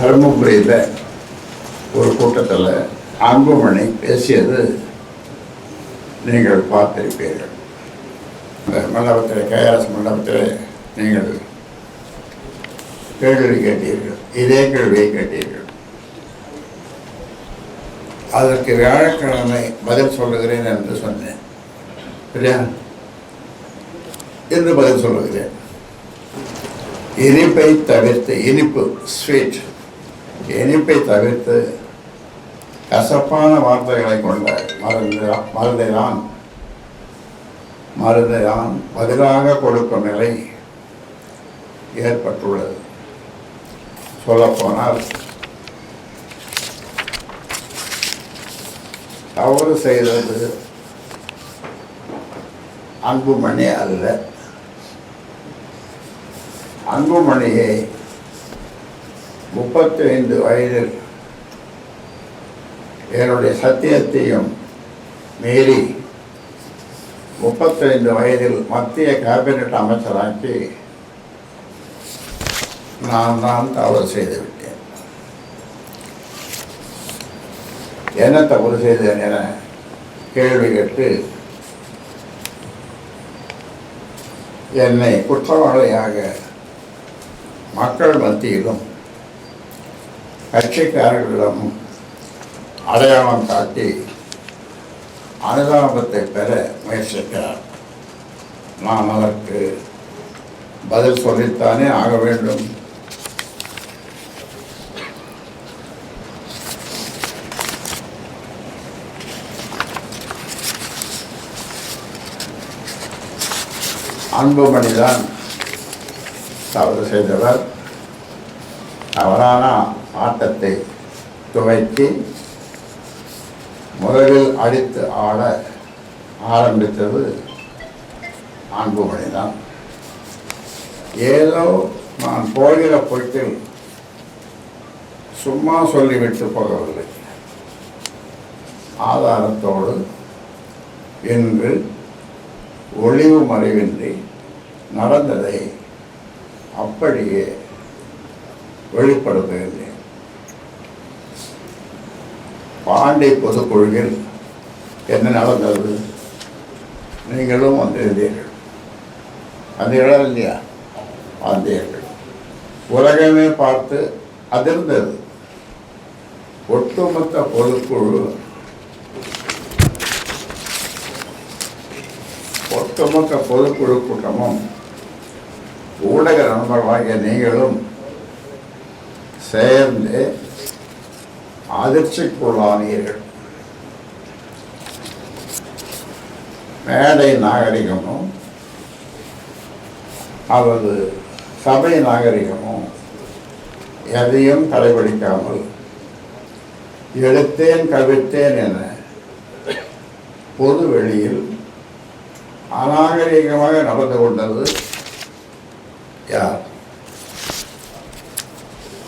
தருமபுரியில் ஒரு கூட்டத்தில் அன்புமணி பேசியது நீங்கள் பார்த்திருப்பீர்கள். இந்த மண்டபத்தில் கேஆர்எஸ் மண்டபத்தில் நீங்கள் கேள்வி கேட்டீர்கள். இதே கேள்வியை கேட்டீர்கள். அதற்கு வியாழக்கிழமை பதில் சொல்லுகிறேன் என்று சொன்னேன். இல்லையா? என்று பதில் சொல்லுகிறேன். இனிப்பை தவிர்த்து இனிப்பு ஸ்வீட் இனிப்பை தவிர்த்து கசப்பான வார்த்தைகளை கொண்ட மருந்து மருந்தை தான் பதிலாக கொடுக்கும் நிலை ஏற்பட்டுள்ளது. சொல்லப்போனால் தவறு செய்தது அன்புமணி அல்ல. அன்புமணியை முப்பத்தி ஐந்து வயதில் என்னுடைய சத்தியத்தையும் மீறி முப்பத்தைந்து வயதில் மத்திய கேபினட் அமைச்சராக்கி நான் தான் தவறு செய்துவிட்டேன் என்ன தவறு செய்தேன் என கேள்வி கேட்டு என்னை குற்றவாளியாக மக்கள் மத்தியிலும் கட்சிக்காரர்களிடம் அடையாளம் காட்டி அனுதாபத்தை பெற முயற்சிக்கிறார். நாம் அதற்கு பதில் சொல்லித்தானே ஆக வேண்டும். அன்புமணிதான் தவறு செய்தவர். தவறான ஆட்டத்தை துவக்கி முதலில் அடித்து ஆட ஆரம்பித்தது அன்புமணிதான் ஏதோ நான் போகிற பொய்ப்பில் சும்மா சொல்லிவிட்டு போகவில்லை. ஆதாரத்தோடு என்று ஒளிவு மறைவின்றி நடந்ததை அப்படியே வெளிப்படுத்துகின்றேன் பாண்டி பொதுக்குழுவில் என்ன நடந்தது? நீங்களும் வந்திருந்தீர்கள். இடம் இல்லையா? வந்தீர்கள். உலகமே பார்த்து அதிர்ந்தது. ஒட்டுமொத்த பொதுக்குழு ஒட்டுமொத்த பொதுக்குழு கூட்டமும் ஊடக நண்பர்களாகிய நீங்களும் சேர்ந்து அதிர்ச்சிக்குள்ளானீர்கள் மேடை நாகரிகமும் அவரது சபை நாகரிகமும் எதையும் கடைபிடிக்காமல் எடுத்தேன் கவிழ்த்தேன் என பொது வெளியில் அநாகரிகமாக நடந்து கொண்டது யார்?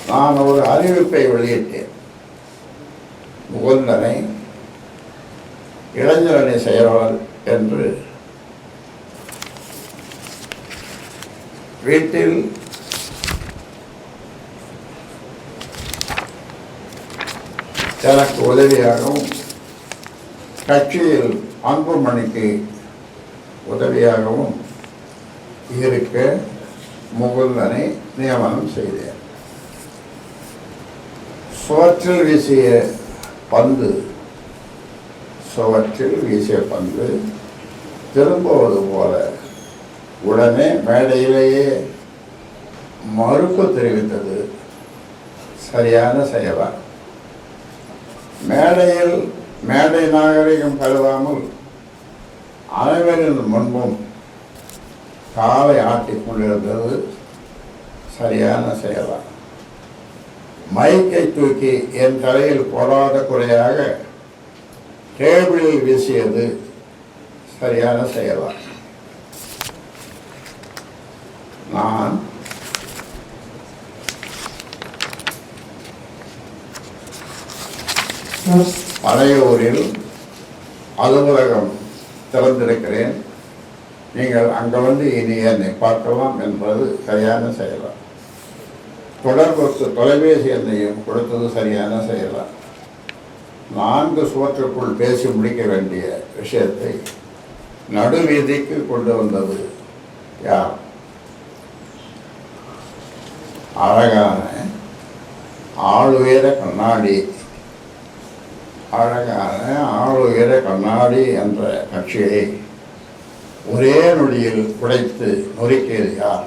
நான் ஒரு அறிவிப்பை வெளியிட்டேன். முகுந்தனை இளைஞரணி செயலாளர் என்று வீட்டில் எனக்கு உதவியாகவும் கட்சியில் அன்புமணிக்கு உதவியாகவும் இருக்க முகுந்தனை நியமனம் செய்தேன். சுவற்றில் வீசிய பந்து. சுவற்றில் வீசிய பந்து. திரும்புவது போல உடனே மேடையிலேயே மறுப்பு தெரிவித்தது. சரியான செயலா மேடையில் மேடை நாகரிகம் கருதாமல் அனைவரின் முன்பும் காலை ஆட்டிக் கொண்டிருந்தது சரியான செயலா மயக்கை தூக்கி என் தலையில் போராத குறையாக டேபிளில் வீசியது சரியான செயலா நான் பழையூரில் அலுவலகம் திறந்திருக்கிறேன். நீங்கள் அங்கே வந்து இனி என்னை பார்க்கலாம் என்பது சரியான செயலா தொடர்பு தொலைபேசி எண்ணையும் கொடுத்தது சரியான செயலா. நான்கு சுவற்றுக்குள் பேசி முடிக்க வேண்டிய விஷயத்தை நடுவீதிக்கு கொண்டு வந்தது யார்? அழகான ஆளுயர கண்ணாடி. அழகான ஆளுயர கண்ணாடி என்ற கட்சியை ஒரே நொடியில் உடைத்து நொறுக்கியது யார்?